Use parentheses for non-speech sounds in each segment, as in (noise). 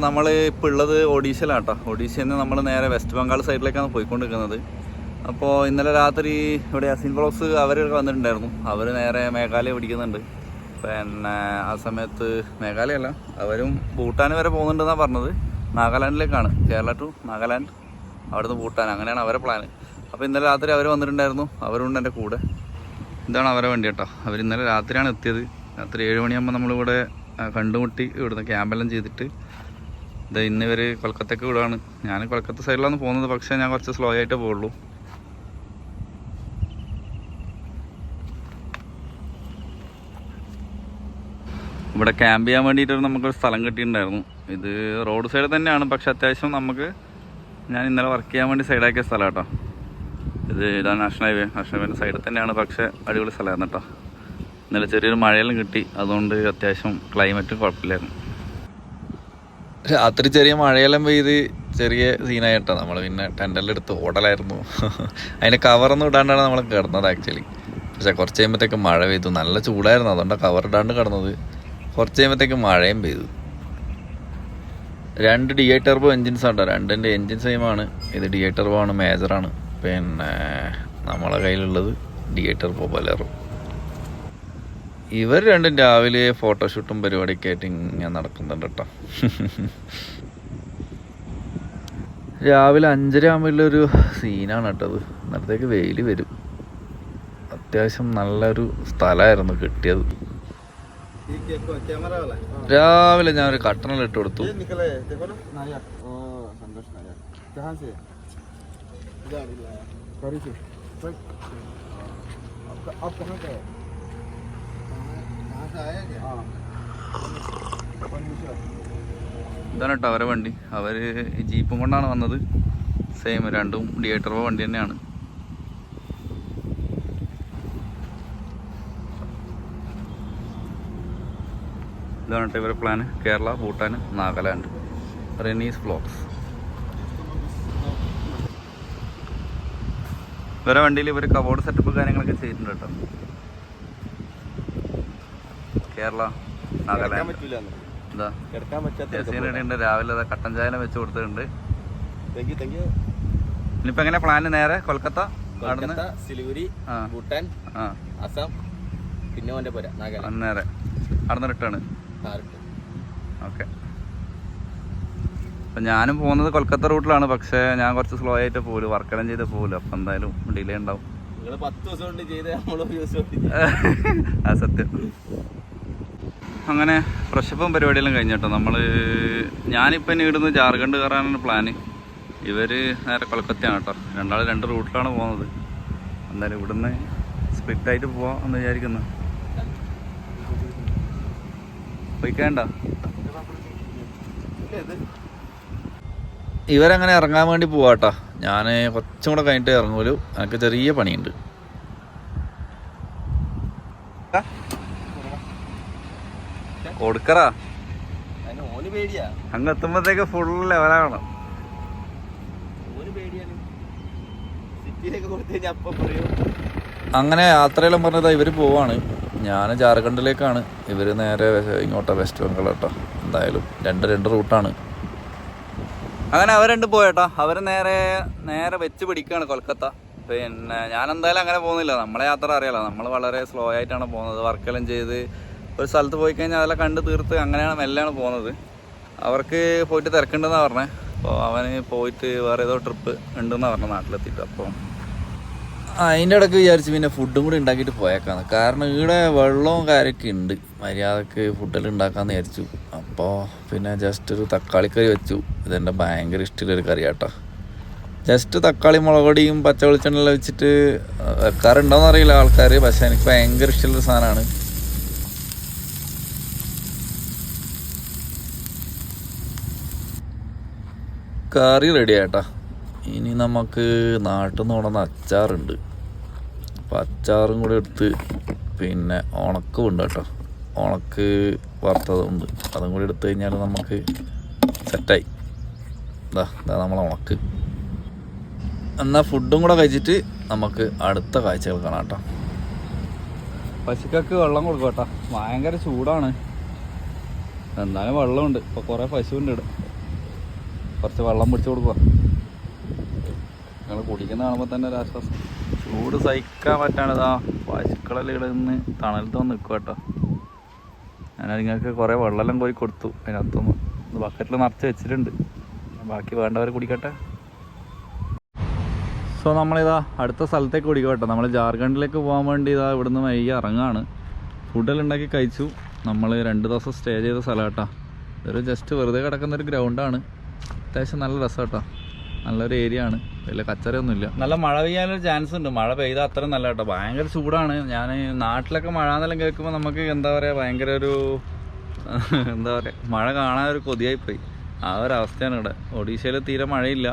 അപ്പോൾ നമ്മൾ ഇപ്പോൾ ഉള്ളത് ഒഡീഷയിലാണ് കേട്ടോ ഒഡീഷയിൽ നിന്ന് നമ്മൾ നേരെ വെസ്റ്റ് ബംഗാൾ സൈഡിലേക്കാണ് പോയിക്കൊണ്ടിരിക്കുന്നത്. അപ്പോൾ ഇന്നലെ രാത്രി ഇവിടെ അസിൻ ബ്ലോക്സ് അവർ വന്നിട്ടുണ്ടായിരുന്നു. അവർ നേരെ മേഘാലയ പിടിക്കുന്നുണ്ട്. പിന്നെ ആ സമയത്ത് മേഘാലയ അല്ല അവരും ഭൂട്ടാൻ വരെ പോകുന്നുണ്ടെന്നാണ് പറഞ്ഞത്. നാഗാലാൻഡിലേക്കാണ്. കേരള ടു നാഗാലാൻഡ് അവിടുന്ന് ഭൂട്ടാൻ. അങ്ങനെയാണ് അവരെ പ്ലാൻ അപ്പോൾ ഇന്നലെ രാത്രി അവർ വന്നിട്ടുണ്ടായിരുന്നു. അവരുണ്ട് എന്റെ കൂടെ. ഇതാണ് അവരെ വണ്ടി കേട്ടോ. അവർ ഇന്നലെ രാത്രിയാണ് എത്തിയത്. രാത്രി ഏഴ് മണിയാകുമ്പോൾ നമ്മളിവിടെ കണ്ടുമുട്ടി ഇവിടുന്ന് ക്യാമ്പെല്ലാം ചെയ്തിട്ട് ഇത് ഇന്ന് ഇവർ കൊൽക്കത്തേക്ക് വിടുകയാണ് ഞാൻ കൊൽക്കത്ത സൈഡിലാണ് പോകുന്നത്. പക്ഷേ ഞാൻ കുറച്ച് സ്ലോ ആയിട്ടേ പോകുള്ളൂ ഇവിടെ ക്യാമ്പ് ചെയ്യാൻ വേണ്ടിയിട്ട് നമുക്കൊരു സ്ഥലം കിട്ടിയിട്ടുണ്ടായിരുന്നു. ഇത് റോഡ് സൈഡ് തന്നെയാണ്. പക്ഷെ അത്യാവശ്യം നമുക്ക് ഞാൻ ഇന്നലെ വർക്ക് ചെയ്യാൻ വേണ്ടി സൈഡാക്കിയ സ്ഥലം കേട്ടോ. ഇത് ഇതാണ് നാഷണൽ ഹൈവേ നാഷണൽ ഹൈവേന്റെ സൈഡിൽ തന്നെയാണ്. പക്ഷേ അടിപൊളി സ്ഥലമായിരുന്നു കേട്ടോ. ഇന്നലെ ചെറിയൊരു മഴയെല്ലാം കിട്ടി. അതുകൊണ്ട് അത്യാവശ്യം ക്ലൈമറ്റ് കുഴപ്പമില്ലായിരുന്നു. രാത്രി ചെറിയ മഴയെല്ലാം പെയ്ത് ചെറിയ സീനായിട്ടാണ് നമ്മൾ പിന്നെ ടെന്റെല്ലാം എടുത്ത് ഓടലായിരുന്നു അതിന് കവറൊന്നും ഇടാണ്ടാണ് നമ്മൾ കിടന്നത് ആക്ച്വലി പക്ഷെ കുറച്ച് കഴിയുമ്പോഴത്തേക്ക് മഴ പെയ്തു. നല്ല ചൂടായിരുന്നു. അതുകൊണ്ടാണ് കവർ ഇടാണ്ട് കിടന്നത്. കുറച്ച് കഴിയുമ്പോഴത്തേക്ക് മഴയും പെയ്തു. രണ്ട് ഡി ഐ ടെർബോ എൻജിൻസ് ഉണ്ടോ രണ്ടിന്റെ എൻജിൻ ആണ്. ഇത് ഡി ഐ ടെർബോ ആണ് മേജറാണ് പിന്നെ നമ്മളെ കയ്യിലുള്ളത് ഡി ഐ ടെർബോ ബലേറോ ഇവർ രണ്ടും രാവിലെ ഫോട്ടോഷൂട്ടും പരിപാടിയൊക്കെ ആയിട്ട് ഇങ്ങനെ നടക്കുന്നുണ്ട് കേട്ടോ രാവിലെ അഞ്ചര ആകുമ്പോഴൊരു സീനാണ് കേട്ടത് അന്നേരത്തേക്ക് വെയിൽ വരും അത്യാവശ്യം നല്ലൊരു സ്ഥലമായിരുന്നു കിട്ടിയത് कैमरा वाला രാവിലെ ഞാൻ ഒരു കട്ടണെല്ലാം ഇട്ട് കൊടുത്തു ये निकले देखो ഇതാണ് കേട്ടോ അവരെ വണ്ടി അവർ ജീപ്പും കൊണ്ടാണ് വന്നത്. സെയിം രണ്ടും ഡിയേറ്റർ വണ്ടി തന്നെയാണ്. ഇതാണ് കേട്ടോ ഇവരെ പ്ലാൻ കേരള ഭൂട്ടാൻ നാഗാലാൻഡ്. റെനീസ് ഫ്ലോക്സ് ഇവരെ വണ്ടിയിൽ ഇവർ കബോർഡ് സെറ്റപ്പ് കാര്യങ്ങളൊക്കെ ചെയ്തിട്ടുണ്ട് കേട്ടോ. കേരള നാഗാലാൻഡ്. എന്താ? ജെസീനുണ്ട് രാവിലെ കട്ടൻ ചായ വെച്ച് കൊടുത്തിട്ടുണ്ട്. ഇനിയിപ്പോ എങ്ങനെ പ്ലാന് നേരെ? കൊൽക്കത്ത? സിലിഗുരി ആ. ഭൂട്ടാൻ ആ. അസം പിന്നെ ഓന്റെ പോരാ നാഗാലാൻഡ്. നേരെ. അവിടുന്ന് റിട്ടേൺ. ഓക്കെ. അപ്പം ഞാനും പോകുന്നത് കൊൽക്കത്ത റൂട്ടിലാണ്. പക്ഷേ ഞാൻ കുറച്ച് സ്ലോ ആയിട്ട് പോലും വർക്കെല്ലാം ചെയ്ത് പോലും അപ്പം എന്തായാലും ഡിലേ ഉണ്ടാവും. നിങ്ങൾ പത്ത് (laughs) ദിവസം കൊണ്ട് ചെയ്ത് നമ്മളൊരു ദിവസം കൊണ്ട് ആ സത്യം അങ്ങനെ ഫ്രഷപ്പും പരിപാടിയെല്ലാം കഴിഞ്ഞിട്ടോ. നമ്മൾ ഞാനിപ്പോൾ ഇനി ഇവിടുന്ന് ജാർഖണ്ഡ് കയറാനാണ് പ്ലാന് ഇവർ നേരെ കൊൽക്കത്തയാണ് കേട്ടോ. രണ്ടാൾ രണ്ട് റൂട്ടിലാണ് പോകുന്നത്. എന്തായാലും ഇവിടുന്ന് സ്പ്ലിറ്റായിട്ട് പോവാം എന്ന് വിചാരിക്കുന്നു. പോയിക്കേണ്ട? ഇവരങ്ങനെ ഇറങ്ങാൻ വേണ്ടി പോവാട്ടാ ഞാൻ കുറച്ചും കൂടെ കഴിഞ്ഞിട്ട് ഇറങ്ങുമല്ലോ എനിക്ക് ചെറിയ പണിയുണ്ട്. കൊടുക്കറാ. അങ്ങ് എത്തുമ്പോഴത്തേക്ക് ഫുൾ ലെവലാണ് അങ്ങനെ യാത്രയെല്ലാം പറഞ്ഞതാ ഇവർ പോവാണ്. ഞാൻ ജാർഖണ്ഡിലേക്കാണ്. ഇവർ നേരെ ഇങ്ങോട്ടാ വെസ്റ്റ് ബംഗാൾ കേട്ടോ എന്തായാലും രണ്ട് രണ്ട് റൂട്ടാണ്. അങ്ങനെ അവർ രണ്ട് പോയേട്ടാ. അവർ നേരെ നേരെ വെച്ച് പിടിക്കുകയാണ് കൊൽക്കത്ത. പിന്നെ ഞാൻ എന്തായാലും അങ്ങനെ പോകുന്നില്ല. നമ്മളെ യാത്ര അറിയാലോ. നമ്മൾ വളരെ സ്ലോ ആയിട്ടാണ് പോകുന്നത്. വർക്കെല്ലാം ചെയ്ത് ഒരു സ്ഥലത്ത് പോയി കഴിഞ്ഞാൽ അതെല്ലാം കണ്ട് തീർത്ത് അങ്ങനെയാണ് മെല്ലാണ് പോകുന്നത് അവർക്ക് പോയിട്ട് തിരക്കുണ്ടെന്നാണ് പറഞ്ഞത് അപ്പോൾ അവന് പോയിട്ട് വേറെ ഏതോ ട്രിപ്പ് ഉണ്ടെന്നാണ് പറഞ്ഞത് നാട്ടിലെത്തിയിട്ട്. അപ്പോൾ അതിന്റെ ഇടയ്ക്ക് വിചാരിച്ച് പിന്നെ ഫുഡും കൂടി ഉണ്ടാക്കിയിട്ട് പോയേക്കാന്ന്. കാരണം ഇവിടെ വെള്ളവും കാര്യമൊക്കെ ഉണ്ട്. മര്യാദയ്ക്ക് ഫുഡെല്ലാം ഉണ്ടാക്കാമെന്ന് വിചാരിച്ചു. അപ്പോൾ പിന്നെ ജസ്റ്റ് ഒരു തക്കാളിക്കറി വെച്ചു. ഇതെന്റെ ഭയങ്കര ഇഷ്ടമുള്ളൊരു കറി കേട്ടോ ജസ്റ്റ് തക്കാളി മുളകൊടിയും പച്ച വെളിച്ചെണ്ണെല്ലാം വെച്ചിട്ട് വെക്കാറുണ്ടോയെന്ന് അറിയില്ല ആൾക്കാർ പക്ഷേ എനിക്ക് ഭയങ്കര ഇഷ്ടമുള്ളൊരു സാധനമാണ് കറി റെഡി ആയിട്ടാ. ഇനി നമുക്ക് നാട്ടിൽ നിന്ന് കൊണ്ടുവന്ന അച്ചാറുണ്ട്. അപ്പം അച്ചാറും കൂടി എടുത്ത് പിന്നെ ഉണക്കും ഉണ്ട് കേട്ടോ. ഉണക്ക് വറുത്തതുണ്ട് അതും കൂടി എടുത്തു കഴിഞ്ഞാൽ നമുക്ക് സെറ്റായി ഇതാ ഇതാ നമ്മളെ ഉണക്ക്. എന്നാൽ ഫുഡും കൂടെ കഴിച്ചിട്ട് നമുക്ക് അടുത്ത കാഴ്ചകൾ കാണാം കേട്ടോ. പശുക്കൾക്ക് വെള്ളം കൊടുക്കും കേട്ടോ. ഭയങ്കര ചൂടാണ്. എന്നാലും വെള്ളമുണ്ട്. ഇപ്പോൾ കുറേ പശുവുണ്ട് ഇവിടെ. കുറച്ച് വെള്ളം പിടിച്ചു കൊടുക്കുക നിങ്ങൾ കുടിക്കുന്ന കാണുമ്പോൾ തന്നെ ഒരു ആശ്വാസം. ചൂട് സഹിക്കാൻ പറ്റാണിതാ പശുക്കളെല്ലാം ഇവിടെ നിന്ന് തണലത്ത് വന്ന് നിൽക്കുക കേട്ടോ. ഞാൻ നിങ്ങൾക്ക് കുറേ വെള്ളമെല്ലാം കോരി കൊടുത്തു. അതിനകത്തൊന്ന് ബക്കറ്റിൽ നിറച്ച് വെച്ചിട്ടുണ്ട്. ബാക്കി വേണ്ടവർ കുടിക്കട്ടെ. സോ നമ്മളിതാ അടുത്ത സ്ഥലത്തേക്ക് കുടിക്കുക കേട്ടോ. നമ്മൾ ജാർഖണ്ഡിലേക്ക് പോകാൻ വേണ്ടി ഇതാ ഇവിടുന്ന് വൈകി ഇറങ്ങാണ്. ഫുഡെല്ലാം ഉണ്ടാക്കി കഴിച്ചു. നമ്മൾ രണ്ട് ദിവസം സ്റ്റേ ചെയ്ത സ്ഥലം കേട്ടോ. ഇതൊരു ജസ്റ്റ് വെറുതെ കിടക്കുന്ന ഒരു ഗ്രൗണ്ടാണ് അത്യാവശ്യം നല്ല രസം കേട്ടോ നല്ലൊരു ഏരിയ ആണ്. വലിയ കച്ചറയൊന്നുമില്ല. നല്ല മഴ പെയ്യാനൊരു ചാൻസ് ഉണ്ട്. മഴ പെയ്താൽ അത്ര നല്ല കേട്ടോ. ഭയങ്കര ചൂടാണ്. ഞാൻ നാട്ടിലൊക്കെ മഴ എന്നെല്ലാം കേൾക്കുമ്പോൾ നമുക്ക് എന്താ പറയുക ഭയങ്കര ഒരു (laughs) എന്താ പറയുക മഴ കാണാൻ ഒരു കൊതിയായിപ്പോയി. ആ ഒരു അവസ്ഥയാണ് ഇവിടെ. ഒഡീഷയിൽ തീരെ മഴയില്ല.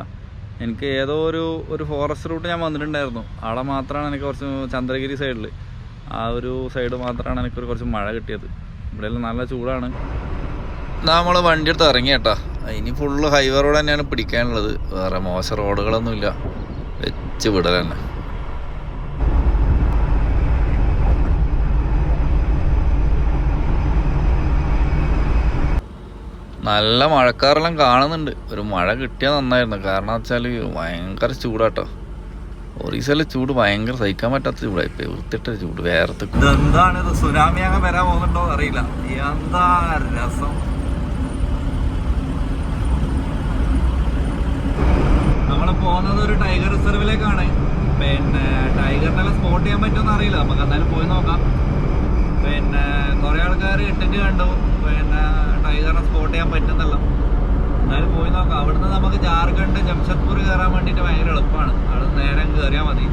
എനിക്ക് ഏതോ ഒരു ഒരു ഫോറസ്റ്റ് റൂട്ട് ഞാൻ വന്നിട്ടുണ്ടായിരുന്നു. അവിടെ മാത്രമാണ് എനിക്ക് കുറച്ച് ചന്ദ്രഗിരി സൈഡിൽ ആ ഒരു സൈഡ് മാത്രമാണ് എനിക്ക് കുറച്ച് മഴ കിട്ടിയത്. ഇവിടെയെല്ലാം നല്ല ചൂടാണ്. നമ്മൾ വണ്ടി എടുത്ത് ഇറങ്ങി കേട്ടാ ഇനി ഫുള്ള് ഹൈവേ റോഡ് തന്നെയാണ് പിടിക്കാനുള്ളത്. വേറെ മോശം റോഡുകളൊന്നുമില്ല. വെച്ച് വിടൽ തന്നെ. നല്ല മഴക്കാറെല്ലാം കാണുന്നുണ്ട്. ഒരു മഴ കിട്ടിയാൽ നന്നായിരുന്നു. കാരണം വെച്ചാൽ ഭയങ്കര ചൂടാട്ടോ. ഒറീസയിലെ ചൂട്. ഭയങ്കര സഹിക്കാൻ പറ്റാത്ത ചൂടായി വൃത്തിട്ട ചൂട്. വേർത്ത് എന്താണ് സുനാമി അങ്ങനെ വരാൻ പോകുന്നുണ്ടോ? അറിയില്ല. എന്താ രസം? നമ്മൾ പോകുന്നത് ഒരു ടൈഗർ റിസർവിലേക്കാണ് പിന്നെ ടൈഗറിനെല്ലാം സ്പോട്ട് ചെയ്യാൻ പറ്റുമെന്ന് അറിയില്ല. നമുക്ക് എന്തായാലും പോയി നോക്കാം. പിന്നെ കുറേ ആൾക്കാർ ഇട്ടിട്ട് കണ്ടു. പിന്നെ ടൈഗറിനെ സ്പോട്ട് ചെയ്യാൻ പറ്റുന്നല്ല. എന്തായാലും പോയി നോക്കാം. അവിടുന്ന് നമുക്ക് ജാർഖണ്ഡ് ജംഷഡ്പൂർ കയറാൻ വേണ്ടിയിട്ട് ഭയങ്കര എളുപ്പമാണ് അവിടെ നേരെ കയറിയാൽ മതി.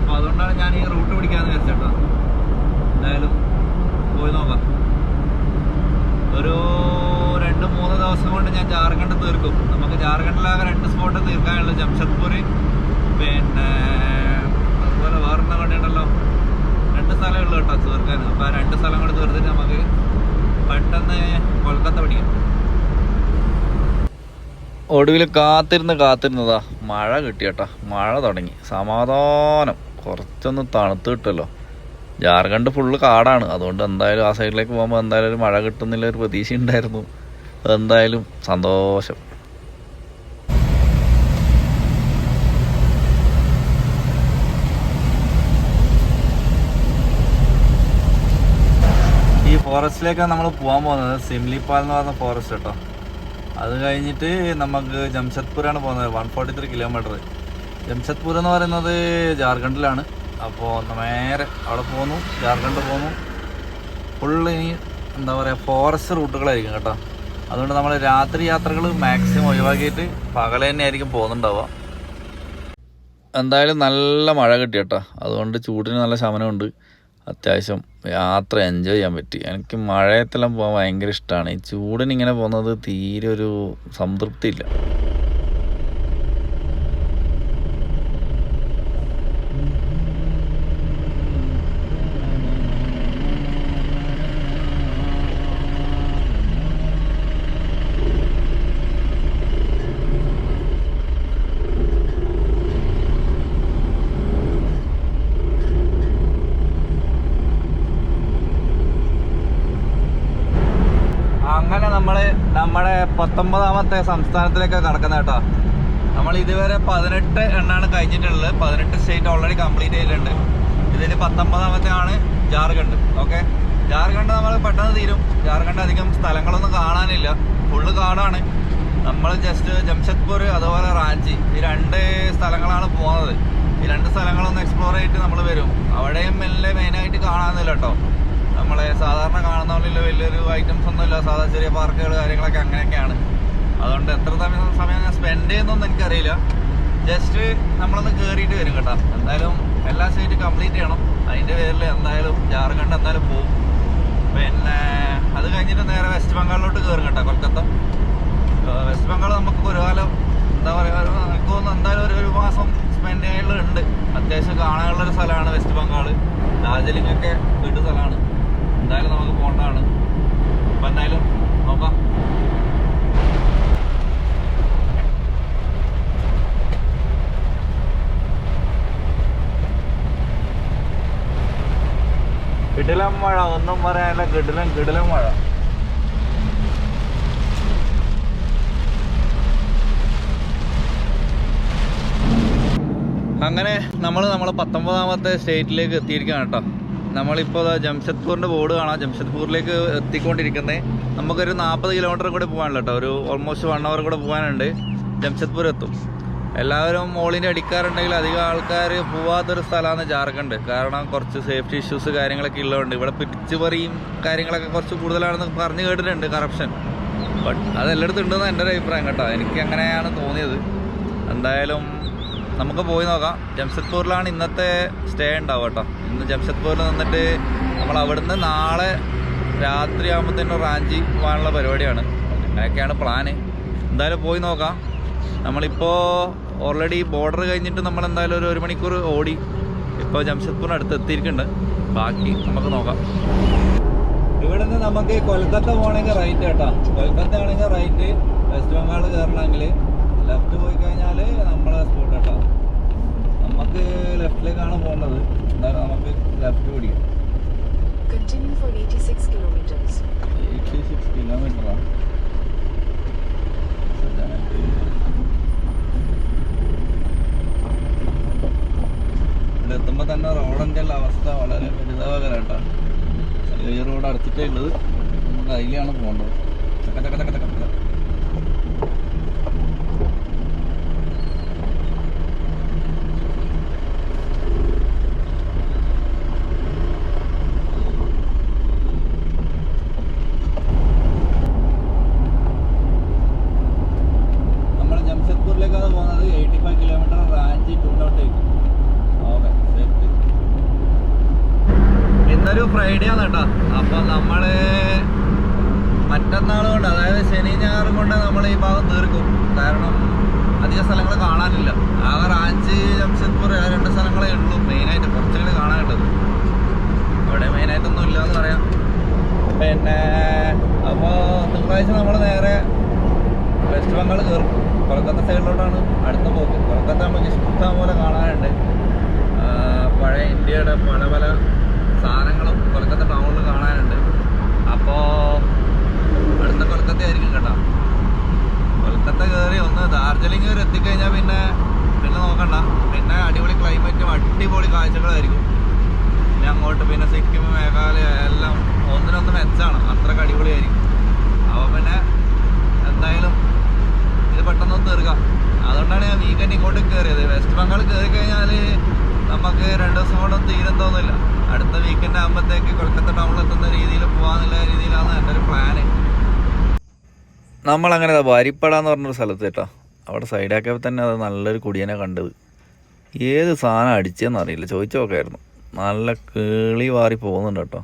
അപ്പോൾ അതുകൊണ്ടാണ് ഞാൻ ഈ റൂട്ട് പിടിക്കാമെന്ന് വിചാരിച്ചേട്ടോ. എന്തായാലും പോയി നോക്കാം. ഒരു രണ്ട് മൂന്ന് ദിവസം കൊണ്ട് ഞാൻ ജാർഖണ്ഡ് തീർക്കും. നമുക്ക് ജാർഖണ്ഡിലാകെ രണ്ട് സ്പോട്ട് തീർക്കാനുള്ളത് ജംഷഡ്പൂർ പിന്നെ അതുപോലെ വേറെന്താ കണ്ടിട്ടുണ്ടല്ലോ രണ്ട് സ്ഥലമേ ഉള്ളൂ കേട്ടോ തീർക്കാൻ അപ്പോൾ ആ രണ്ട് സ്ഥലം കൂടെ തീർത്തിട്ട് നമുക്ക് പെട്ടെന്ന് കൊൽക്കത്ത പിടിക്കാം. ഒടുവിൽ കാത്തിരുന്ന് കാത്തിരുന്നതാ മഴ കിട്ടിയട്ടാ. മഴ തുടങ്ങി. സമാധാനം. കുറച്ചൊന്ന് തണുത്ത് കിട്ടുമല്ലോ. ജാർഖണ്ഡ് ഫുള്ള് കാടാണ്. അതുകൊണ്ട് എന്തായാലും ആ സൈഡിലേക്ക് പോകുമ്പോൾ എന്തായാലും ഒരു മഴ കിട്ടുന്നില്ല ഒരു പ്രതീക്ഷ ഉണ്ടായിരുന്നു എന്തായാലും സന്തോഷം ഈ ഫോറസ്റ്റിലേക്കാണ് നമ്മൾ പോകാൻ പോകുന്നത്. സിംലിപ്പാൽ എന്ന് പറഞ്ഞ ഫോറസ്റ്റ് കേട്ടോ. അത് കഴിഞ്ഞിട്ട് നമുക്ക് ജംഷദ്പൂരാണ് പോകുന്നത്. One forty three kilometre Jamshedpur എന്ന് പറയുന്നത് ജാർഖണ്ഡിലാണ്. അപ്പോൾ നേരെ അവിടെ പോന്നു. ജാർഖണ്ഡ് പോന്നു. ഫുള്ള് ഇനി എന്താ പറയുക ഫോറസ്റ്റ് റൂട്ടുകളായിരിക്കും കേട്ടോ. അതുകൊണ്ട് നമ്മൾ രാത്രി യാത്രകൾ മാക്സിമം ഒഴിവാക്കിയിട്ട് പകൽ തന്നെ ആയിരിക്കും പോകുന്നുണ്ടാവുക. എന്തായാലും നല്ല മഴ കിട്ടി കേട്ടോ. അതുകൊണ്ട് ചൂടിന് നല്ല ശമനമുണ്ട്. അത്യാവശ്യം യാത്ര എൻജോയ് ചെയ്യാൻ പറ്റി. എനിക്ക് മഴയത്തെല്ലാം പോകാൻ ഭയങ്കര ഇഷ്ടമാണ് ഈ ചൂടിന് ഇങ്ങനെ പോകുന്നത് തീരെ ഒരു സംതൃപ്തി ഇല്ല അങ്ങനെ നമ്മൾ നമ്മുടെ പത്തൊമ്പതാമത്തെ സംസ്ഥാനത്തിലേക്ക് കടക്കുന്ന കേട്ടോ. നമ്മൾ ഇതുവരെ പതിനെട്ട് എണ്ണാണ് കഴിഞ്ഞിട്ടുള്ളത്. പതിനെട്ട് സ്റ്റേറ്റ് ഓൾറെഡി കംപ്ലീറ്റ് ചെയ്തിട്ടുണ്ട്. ഇതിൽ പത്തൊമ്പതാമത്തെ ആണ് ജാർഖണ്ഡ്. ഓക്കെ ജാർഖണ്ഡ് നമ്മൾ പെട്ടെന്ന് തീരും. ജാർഖണ്ഡ് അധികം സ്ഥലങ്ങളൊന്നും കാണാനില്ല. ഫുള്ള് കാടാണ്. നമ്മൾ ജസ്റ്റ് ജംഷഡ്പൂർ അതുപോലെ റാഞ്ചി ഈ രണ്ട് സ്ഥലങ്ങളാണ് പോകുന്നത് ഈ രണ്ട് സ്ഥലങ്ങളൊന്ന് എക്സ്പ്ലോർ ചെയ്തിട്ട് നമ്മൾ വരും. അവിടെയും മെല്ലെ മെയിനായിട്ട് കാണാനില്ല കേട്ടോ. നമ്മളെ സാധാരണ കാണുന്ന പോലെയുള്ള വലിയൊരു ഐറ്റംസ് ഒന്നുമില്ല സാധാ ചെറിയ പാർക്കുകൾ കാര്യങ്ങളൊക്കെ അങ്ങനെയൊക്കെയാണ്. അതുകൊണ്ട് എത്ര സമയം സമയം ഞാൻ സ്പെൻഡ് ചെയ്യുന്നൊന്നും എനിക്കറിയില്ല. ജസ്റ്റ് നമ്മളൊന്ന് കയറിയിട്ട് വരും കേട്ടോ. എന്തായാലും എല്ലാ സ്റ്റേറ്റ് കംപ്ലീറ്റ് ചെയ്യണം. അതിന്റെ പേരിൽ എന്തായാലും ജാർഖണ്ഡ് എന്തായാലും പോകും പിന്നെ അത് കഴിഞ്ഞിട്ട് നേരെ വെസ്റ്റ് ബംഗാളിലോട്ട് കയറും കേട്ടോ കൊൽക്കത്ത. വെസ്റ്റ് ബംഗാൾ നമുക്ക് ഒരു കാലം എന്താ പറയുക നമുക്ക് എന്തായാലും ഒരു ഒരു മാസം സ്പെൻഡ് ചെയ്യാനുള്ളത് ഉണ്ട്. അത്യാവശ്യം കാണാനുള്ളൊരു സ്ഥലമാണ് വെസ്റ്റ് ബംഗാൾ ഡാർജിലിംഗ് ഒക്കെ വീട്ടു സ്ഥലമാണ്. എന്തായാലും നമുക്ക് പോകേണ്ടതാണ് അപ്പം എന്തായാലും നോക്കാം. കിടിലം മഴ ഒന്നും പറയാനില്ല. കിടിലം കിടിലം മഴ. അങ്ങനെ നമ്മൾ നമ്മളെ പത്തൊമ്പതാമത്തെ സ്റ്റേറ്റിലേക്ക് എത്തിയിരിക്കുകയാണ് കേട്ടോ. നമ്മളിപ്പോൾ ജംഷഡ്പൂരിന്റെ ബോർഡ് കാണാം. ജംഷഡ്പൂരിലേക്ക് എത്തിക്കൊണ്ടിരിക്കുന്നത് നമുക്കൊരു നാൽപ്പത് കിലോമീറ്റർ കൂടെ പോകാനുള്ള കേട്ടോ. ഒരു ഓൾമോസ്റ്റ് വൺ അവർ കൂടെ പോകാനുണ്ട് ജംഷഡ്പൂർ എത്തും. എല്ലാവരും മോളിന്റെ അടിക്കാറുണ്ടെങ്കിൽ അധികം ആൾക്കാർ പോവാത്തൊരു സ്ഥലമാണ് ജാർഖണ്ഡ്. കാരണം കുറച്ച് സേഫ്റ്റി ഇഷ്യൂസ് കാര്യങ്ങളൊക്കെ ഉള്ളതുകൊണ്ട്. ഇവിടെ പിടിച്ചു പറിയും കാര്യങ്ങളൊക്കെ കുറച്ച് കൂടുതലാണെന്ന് പറഞ്ഞു കേട്ടിട്ടുണ്ട് കറപ്ഷൻ ബട്ട് അതെല്ലായിടത്തും ഉണ്ടെന്ന് എന്റെ ഒരു അഭിപ്രായം കേട്ടോ. എനിക്ക് അങ്ങനെയാണ് തോന്നിയത്. എന്തായാലും നമുക്ക് പോയി നോക്കാം. ജംഷഡ്പൂരിലാണ് ഇന്നത്തെ സ്റ്റേ ഉണ്ടാവുക കേട്ടോ. ഇന്ന് ജംഷഡ്പൂരിൽ നിന്നിട്ട് നമ്മൾ അവിടുന്ന് നാളെ രാത്രി ആകുമ്പോഴത്തേനും റാഞ്ചി പോകാനുള്ള പരിപാടിയാണ്. അങ്ങനെയൊക്കെയാണ് പ്ലാന് എന്തായാലും പോയി നോക്കാം. നമ്മളിപ്പോൾ ഓൾറെഡി ബോർഡർ കഴിഞ്ഞിട്ട് നമ്മൾ എന്തായാലും ഒരു ഒരു മണിക്കൂർ ഓടി ഇപ്പോൾ ജംഷഡ്പൂരിന് അടുത്ത് എത്തിയിരിക്കുന്നുണ്ട്. ബാക്കി നമുക്ക് നോക്കാം. ഇവിടെ നിന്ന് നമുക്ക് കൊൽക്കത്ത പോകണമെങ്കിൽ റൈറ്റ് കേട്ടോ. കൊൽക്കത്ത ആണെങ്കിൽ റൈറ്റ് വെസ്റ്റ് ബംഗാൾ കയറണമെങ്കിൽ ലെഫ്റ്റ് പോയി കഴിഞ്ഞാൽ നമ്മളെ സ്പോട്ട് കേട്ടോ നമുക്ക് ലെഫ്റ്റിലേക്കാണ് പോകേണ്ടത്. എന്തായാലും നമുക്ക് ലെഫ്റ്റ് പിടിക്കാം. Continue for 86 kilometers. Eighty six കിലോമീറ്ററാണ് ഇവിടെ എത്തുമ്പോൾ തന്നെ റോഡിന്റെ അവസ്ഥ വളരെ പരിതാപകരട്ടോ ഈ റോഡ് അടച്ചിട്ടേ ഉള്ളത്. നമുക്ക് അതിലാണ് പോകേണ്ടത്. ചക്ക ചക്ക ചക്ക ചക്ക ചക്ക. നമ്മൾ ജംഷഡ്പൂരിലേക്കാണ് പോകുന്നത് എയ്റ്റി ഫൈവ് കിലോമീറ്റർ റാഞ്ചി ടൂണ്ടോട്ടേക്ക് ഓക്കെ സേഫ്റ്റി ഇന്നൊരു ഫ്രൈഡേ ആണ് കേട്ടോ അപ്പോൾ നമ്മൾ മറ്റന്നാൾ കൊണ്ട് അതായത് ശനി ഞായറും കൊണ്ട് നമ്മൾ ഈ ഭാഗം തീർക്കും കാരണം അധിക സ്ഥലങ്ങൾ കാണാനില്ല. ആകെ റാഞ്ചി ജംഷഡ്പൂർ ആ രണ്ട് സ്ഥലങ്ങളേ ഉള്ളൂ മെയിനായിട്ട് കുറച്ചുകൂടി കാണാനുള്ളത് അവിടെ മെയിനായിട്ടൊന്നും എന്ന് പറയാം. പിന്നെ അപ്പോൾ തിങ്കളാഴ്ച നമ്മൾ നേരെ വെസ്റ്റ് ബംഗാൾ കയറും കൊൽക്കത്ത സൈഡിലോട്ടാണ് അടുത്ത പോക്ക്. കൊൽക്കത്ത നമുക്ക് ഇഷ്ടം പോലെ കാണാനുണ്ട്. പഴയ ഇന്ത്യയുടെ പല പല സാധനങ്ങളും കൊൽക്കത്ത ടൗണിൽ കാണാനുണ്ട്. അപ്പോൾ അടുത്ത കൊൽക്കത്ത ആയിരിക്കും കേട്ടോ കൊൽക്കത്ത കയറി ഒന്ന് ദാർജിലിംഗ് വരെ എത്തിക്കഴിഞ്ഞാൽ പിന്നെ പിന്നെ നോക്കണ്ട. പിന്നെ അടിപൊളി ക്ലൈമറ്റും അടിപൊളി കാഴ്ചകളായിരിക്കും. പിന്നെ അങ്ങോട്ട് പിന്നെ സിക്കിം മേഘാലയ എല്ലാം ഒന്നിനൊന്ന് മെച്ചാണ് അത്രയ്ക്ക് അടിപൊളിയായിരിക്കും. അപ്പോൾ പിന്നെ എന്തായാലും ഇത് പെട്ടെന്ന് തീർക്കാം. അതുകൊണ്ടാണ് ഞാൻ വീക്കെൻഡ് ഇങ്ങോട്ട് കയറിയത് വെസ്റ്റ് ബംഗാൾ കയറി കഴിഞ്ഞാൽ നമുക്ക് രണ്ട് ദിവസം കൊണ്ടൊന്നും തീരം തോന്നില്ല. അടുത്ത വീക്കെൻഡ് ആകുമ്പോഴത്തേക്ക് കൊൽക്കത്ത ടൗണിൽ എത്തുന്ന രീതിയിൽ പോകാമെന്നുള്ള രീതിയിലാണ് എന്റെ ഒരു പ്ലാന് നമ്മളങ്ങനെ വരിപ്പട എന്ന് പറഞ്ഞൊരു സ്ഥലത്ത് കേട്ടോ. അവിടെ സൈഡാക്കിയപ്പോൾ തന്നെ അത് നല്ലൊരു കുടിയനെ കണ്ടത്. ഏത് സാധനം അടിച്ചതെന്ന് അറിയില്ല. ചോദിച്ചു നോക്കായിരുന്നു നല്ല കേളി വാറി പോകുന്നുണ്ട് കേട്ടോ.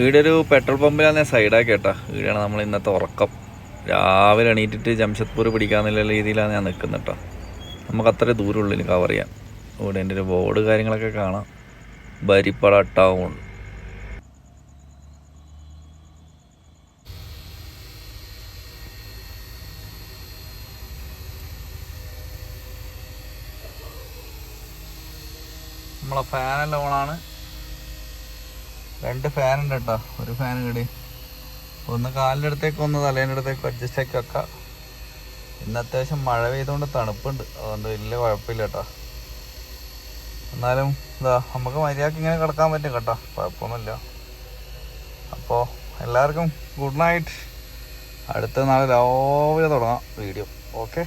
ഇവിടെ ഒരു പെട്രോൾ പമ്പിലാണ് ഞാൻ സൈഡാക്കി കേട്ടാ ഇവിടെയാണ് നമ്മൾ ഇന്നത്തെ ഉറക്കം. രാവിലെ എണീറ്റിട്ട് ജംഷദ്പൂർ പിടിക്കാന്നുള്ള രീതിയിലാണ് ഞാൻ നിൽക്കുന്നത് കേട്ടോ നമുക്ക് അത്ര ദൂരമുള്ളൂ ഇനി കവർ ചെയ്യാൻ. ഇവിടെ എന്റെ ഒരു ബോർഡ് കാര്യങ്ങളൊക്കെ കാണാം. ബരിപ്പട ടൗൺ നമ്മളെ ഫാനെല്ലാം ഓണാണ്. രണ്ട് ഫാൻ ഉണ്ട് കേട്ടോ ഒരു ഫാൻ കൂടി. ഒന്ന് കാലിന്റെ അടുത്തേക്ക് ഒന്ന് തലേന്റെ അടുത്തേക്ക് അഡ്ജസ്റ്റ് ആക്കി വെക്കാം. ഇന്ന് അത്യാവശ്യം മഴ പെയ്തുകൊണ്ട് തണുപ്പുണ്ട്. അതുകൊണ്ട് വലിയ കുഴപ്പമില്ല കേട്ടോ എന്നാലും ഇതാ നമുക്ക് മര്യാദയ്ക്ക് ഇങ്ങനെ കിടക്കാൻ പറ്റും കേട്ടോ. കുഴപ്പമൊന്നുമില്ല. അപ്പോൾ എല്ലാവർക്കും ഗുഡ് നൈറ്റ് അടുത്ത നാളെ രാവിലെ തുടങ്ങാം വീഡിയോ ഓക്കെ